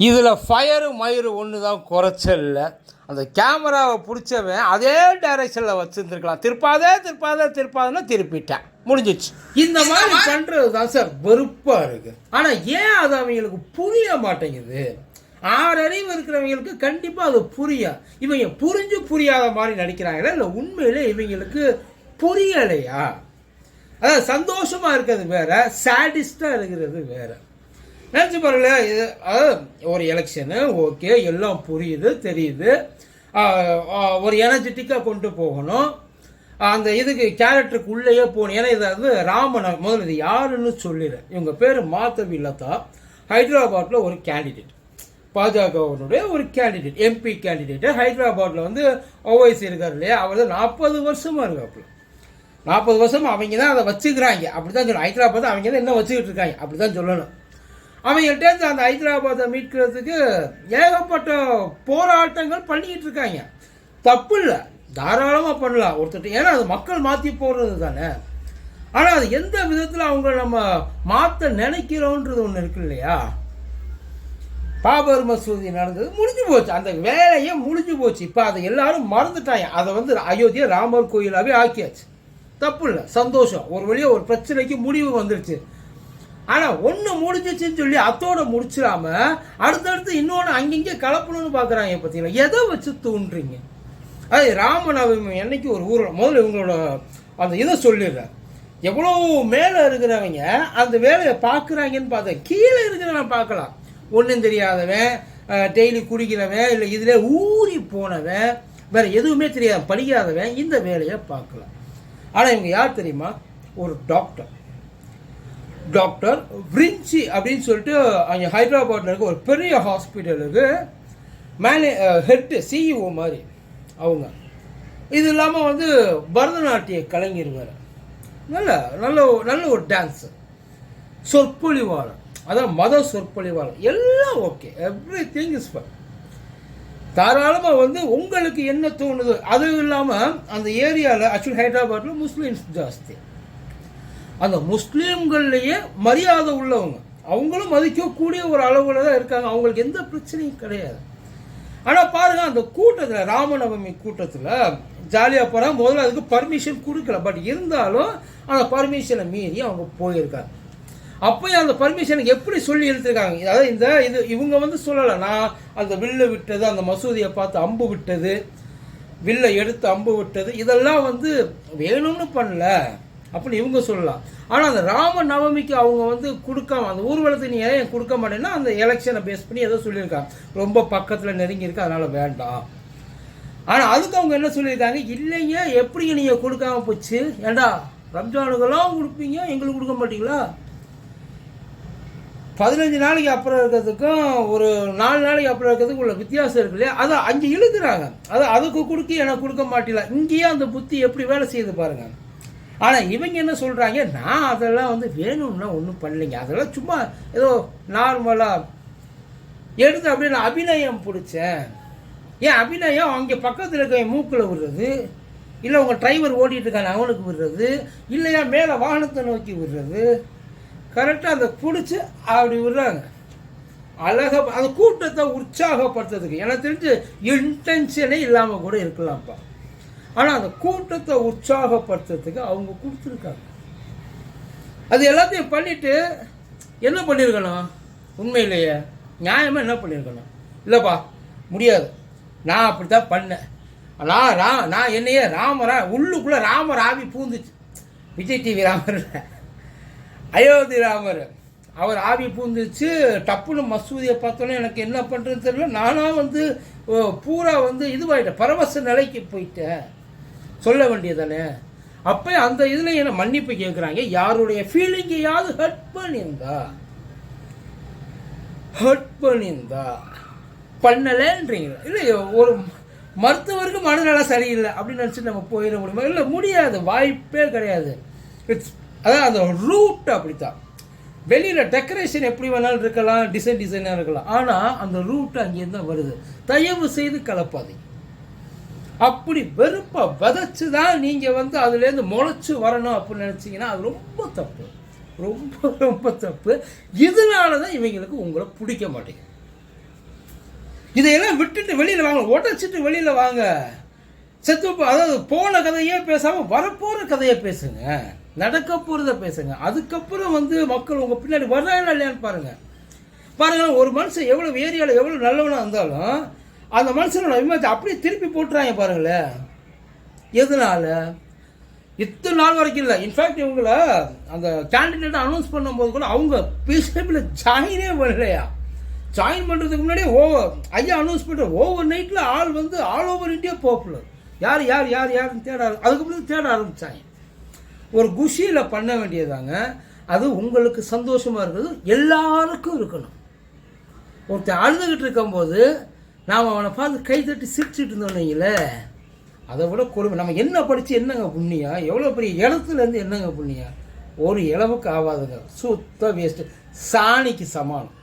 இதில் ஃபயரு மயிறு ஒன்று தான் குறைச்சல்ல அந்த கேமராவை பிடிச்சவன் அதே டைரக்ஷனில் வச்சுருந்துருக்கலாம். திருப்பாதே திருப்பாதே திருப்பாதேன்னா திருப்பிட்டேன். முடிஞ்சிச்சு. இந்த மாதிரி பண்ணுறது தான் சார் வெறுப்பாக இருக்குது ஆனால் ஏன் அது அவங்களுக்கு புரிய மாட்டேங்குது? ஆறறிவு இருக்கிறவங்களுக்கு கண்டிப்பாக அது புரியும் இவங்க புரிஞ்சு புரியாத மாதிரி நடிக்கிறாங்களா இல்லை உண்மையிலே இவங்களுக்கு புரியலையா? அதாவது சந்தோஷமாக இருக்கிறது வேற சேடிஸ்டாக இருக்கிறது வேற. நினச்சி பாருங்களேன் இது அதாவது ஒரு எலெக்ஷனு ஓகே எல்லாம் புரியுது தெரியுது. ஒரு எனர்ஜெட்டிக்காக கொண்டு போகணும். அந்த இதுக்கு கேரக்டருக்கு உள்ளேயே போகணும். ஏன்னா இது வந்து ராமன் முதல்ல இது யாருன்னு சொல்லிடுறேன் இவங்க பேர் மாத்தவி லதா ஹைதராபாத்தில் ஒரு கேண்டிடேட் பாஜகவனுடைய ஒரு கேண்டிடேட் எம்பி கேண்டிடேட்டு ஹைதராபாத்தில் வந்து ஓவைசி இருக்கார் இல்லையா? அவர் தான் நாற்பது வருஷமாக இருக்காப்புல. நாற்பது வருஷம் அவங்க தான் அதை வச்சுக்கிறாங்க. அப்படி தான் சொல்லணும். ஹைதராபாத் அவங்க தான் என்ன வச்சுக்கிட்டு இருக்காங்க? அப்படி தான் சொல்லணும். அவங்கள்ட்ட அந்த ஹைதராபாத்தை மீட்கிறதுக்கு ஏகப்பட்ட போராட்டங்கள் பண்ணிக்கிட்டு இருக்காங்க. தப்பு இல்லை. தாராளமாக பண்ணலாம் ஒருத்தர் ஏன்னா அது மக்கள் மாற்றி போடுறது தானே. ஆனால் அது எந்த விதத்தில் அவங்க நம்ம மாற்ற நினைக்கிறோன்றது ஒன்று இருக்கு இல்லையா? பாபர் மசூதி நடந்தது முடிஞ்சு போச்சு. அந்த வேலையே முடிஞ்சு போச்சு. இப்போ அதை எல்லாரும் மறந்துட்டாங்க. அதை வந்து அயோத்தியா ராமர் கோயிலாகவே ஆக்கியாச்சு. தப்பு இல்லை. சந்தோஷம். ஒரு வழியாக ஒரு பிரச்சனைக்கு முடிவு வந்துருச்சு. ஆனால் ஒன்று முடிஞ்சிச்சுன்னு சொல்லி அத்தோட முடிச்சிடாம அடுத்தடுத்து இன்னொன்று அங்கங்கே கலப்பணும்னு பார்க்குறாங்க பார்த்தீங்களா எதை வச்சு தூண்டுறீங்க? அது ராமநவமி என்னைக்கு ஒரு ஊர் முதல்ல இவங்களோட அந்த இதை சொல்லிடுறேன் எவ்வளோ மேலே இருக்கிறவங்க அந்த வேலையை பார்க்குறாங்கன்னு பார்த்தேன் கீழே இருக்கிறவன் பார்க்கலாம். ஒன்றும் தெரியாதவன் டெய்லி குடிக்கிறவன் இல்லை இதில் ஊறி போனவன் வேற எதுவுமே தெரியாது படிக்காதவன் இந்த வேலையை பார்க்கலாம். ஆனால் இவங்க யார் தெரியுமா? ஒரு டாக்டர் டாக்டர் விரிஞ்சி அப்படின்னு சொல்லிட்டு அங்கே ஹைதராபாத்தில் இருக்க ஒரு பெரிய ஹாஸ்பிட்டலுக்கு மேனே ஹெட்டு சிஇஓ மாதிரி. அவங்க. இது இல்லாமல் வந்து பரதநாட்டிய கலைஞர் வேறு. நல்ல நல்ல ஒரு- நல்ல ஒரு டான்ஸு சொற்பொழிவாளர். அதான் மத சொற்பொழிவாளர். எல்லாம் okay every thing is fun தாராளமாக வந்து உங்களுக்கு என்ன தோணுது? அதுவும் இல்லாமல் அந்த ஏரியாவில் ஆக்சுவலி ஹைதராபாத்தில் முஸ்லீம்ஸ் ஜாஸ்தி. அந்த முஸ்லீம்கள்லேயே மரியாதை உள்ளவங்க. அவங்களும் மதிக்கக்கூடிய ஒரு அளவில் தான் இருக்காங்க. அவங்களுக்கு எந்த பிரச்சனையும் கிடையாது. ஆனால் பாருங்க அந்த கூட்டத்தில் ராமநவமி கூட்டத்தில் ஜாலியாக போகிறாங்க முதல்ல அதுக்கு பர்மிஷன் கொடுக்கல. பட் இருந்தாலும் அந்த பர்மிஷனை மீறி அவங்க போயிருக்காங்க. அப்போயும் அந்த பர்மிஷனுக்கு எப்படி சொல்லி எடுத்திருக்காங்க அதாவது இந்த இது இவங்க வந்து சொல்லலை. நான் அந்த வில்லு விட்டது அந்த மசூதியை பார்த்து அம்பு விட்டது வில்லை எடுத்து அம்பு விட்டது இதெல்லாம் வந்து வேணும்னு பண்ணல. அப்படின்னு இவங்க சொல்லலாம். ஆனால் அந்த ராம நவமிக்கு அவங்க வந்து கொடுக்காம அந்த ஊர்வலத்துக்கு நீ ஏன் கொடுக்க மாட்டேன்னா அந்த எலெக்ஷனை பேஸ் பண்ணி ஏதோ சொல்லியிருக்காங்க. ரொம்ப பக்கத்தில் நெருங்கி இருக்கு அதனால் வேண்டாம். ஆனால் அதுக்கு அவங்க என்ன சொல்லியிருக்காங்க? இல்லைங்க எப்படி நீங்கள் கொடுக்காம போச்சு? ஏண்டா ரம்ஜானுக்கெல்லாம் கொடுப்பீங்க எங்களுக்கு கொடுக்க மாட்டீங்களா? பதினஞ்சு நாளைக்கு அப்புறம் இருக்கிறதுக்கும் ஒரு நாலு நாளைக்கு அப்புறம் இருக்கிறதுக்கும் உள்ள வித்தியாசம் இருக்கு இல்லையா? அதை அங்கே இழுக்கிறாங்க. அதை அதுக்கு கொடுக்க எனக்கு கொடுக்க மாட்டீங்களா? இங்கேயே அந்த புத்தி எப்படி வேலை செய்யுது பாருங்கள் ஆனால் இவங்க என்ன சொல்கிறாங்க நான் அதெல்லாம் வந்து வேணும்னா ஒன்றும் பண்ணலைங்க. அதெல்லாம் சும்மா ஏதோ நார்மலாக எடுத்து அப்படியே நான் அபிநயம் பிடிச்சேன். ஏன் அபிநயம்? அங்கே பக்கத்தில் இருக்க மூக்கில் விடுறது. இல்லை உங்கள் டிரைவர் ஓட்டிகிட்டு இருக்காங்க அவனுக்கு விடுறது. இல்லையா மேலே வாகனத்தை நோக்கி விடுறது. கரெக்டாக அந்த பிடிச்சி அப்படி விடுறாங்க. அழக அந்த கூட்டத்தை உற்சாகப்படுத்துறதுக்கு எனக்கு தெரிஞ்சு இன்டென்ஷனே இல்லாமல் கூட இருக்கலாம்ப்பா. ஆனால் அந்த கூட்டத்தை உற்சாகப்படுத்துறதுக்கு அவங்க கொடுத்துருக்காங்க. அது எல்லாத்தையும் பண்ணிவிட்டு என்ன பண்ணியிருக்கணும் உண்மையிலேயே நியாயமாக என்ன பண்ணியிருக்கணும் இல்லைப்பா முடியாது. நான் அப்படி தான் பண்ணேன். நான் ரா நான் என்னையே ராமரா உள்ளுக்குள்ளே ராமர் ஆவி பூந்துச்சு. விஜய் டிவி ராமர் அயோத்தி ராமர் அவர் ஆவி பூந்துச்சு. டப்புன்னு மசூதியை பார்த்தோன்னே எனக்கு என்ன பண்ணுறதுன்னு தெரியல. நானாக வந்து பூரா வந்து இதுவாகிட்டேன் பரவச நிலைக்கு போயிட்டேன். சொல்ல வேண்டியதானே அப்போ அந்த இதில் என்ன மன்னிப்பு கேட்குறாங்க யாருடைய ஃபீலிங்கையாவது ஹர்ட் பண்ணியிருந்தா? ஹர்ட் பண்ணியிருந்தா? பண்ணலைன்றீங்க இல்லை ஒரு மருத்துவருக்கு மனநலம் சரியில்லை அப்படின்னு நினச்சி நம்ம போயிட முடியுமா? இல்லை முடியாது. வாய்ப்பே கிடையாது. இட்ஸ் அதான் அந்த ரூட் அப்படித்தான். வெளியில் டெக்கரேஷன் எப்படி வேணாலும் இருக்கலாம் டிசைன் டிசைனாக இருக்கலாம். ஆனால் அந்த ரூட் அங்கேருந்து தான் வருது. தயவு செய்து கலப்பாதீங்க. அப்படி வெறுப்பை விதைச்சு தான் நீங்கள் வந்து அதுலேருந்து முளைச்சு வரணும் அப்படின்னு நினச்சிங்கன்னா அது ரொம்ப தப்பு. ரொம்ப ரொம்ப தப்பு. இதனால தான் இவங்களுக்கு உங்களை பிடிக்க மாட்டேங்குது. இதையெல்லாம் விட்டுட்டு வெளியில் வாங்க உடச்சிட்டு வெளியில் வாங்க. செத்து போ- அதாவது போன கதையே பேசாமல் வரப்போகிற கதையை பேசுங்க. நடக்க போகிறத பேசுங்க. அதுக்கப்புறம் வந்து மக்கள் உங்கள் பின்னாடி வர்றாங்களா இல்லையான்னு பாருங்கள் பாருங்கள் ஒரு மனுஷன் எவ்வளோ ஏரியாவில் எவ்வளோ நல்லவனாக இருந்தாலும் அந்த மனுஷனோட அபிமானத்தை அப்படியே திருப்பி போட்டுறாங்க பாருங்களேன் எதனால? இத்தனை நாள் வரைக்கும் இல்லை. இன்ஃபேக்ட் இவங்கள அந்த கேண்டிடேட் அனௌன்ஸ் பண்ணும்போது கூட அவங்க பிஜேபியில் ஜாயினே பண்ணலையா? ஜாயின் பண்ணுறதுக்கு முன்னாடியே ஓவர் ஐயா அனௌன்ஸ் பண்ணுற ஓவர் நைட்டில் ஆள் வந்து ஆல் ஓவர் இந்தியா பாப்புலர் யார் யார் யார் யாருன்னு தேட அதுக்கப்புறம் தேட ஆரம்பித்தாங்க ஒரு குஷியில் பண்ண வேண்டியதாங்க. அது உங்களுக்கு சந்தோஷமாக இருக்கிறது எல்லாருக்கும் இருக்கணும். ஒருத்தன் அழுதுகிட்டு இருக்கும்போது நாம் அவனை பார்த்து கை தட்டி சிரிச்சுட்டு இருந்தோன்னீங்களே அதை விட கொடுமை. நம்ம என்ன படித்து என்னங்க புண்ணியம் எவ்வளோ பெரிய இடத்துலேருந்து என்னங்க புண்ணியம் ஒரு இளவுக்கு ஆகாதுங்க. சுத்த வேஸ்ட்டு சாணிக்கு சமானம்.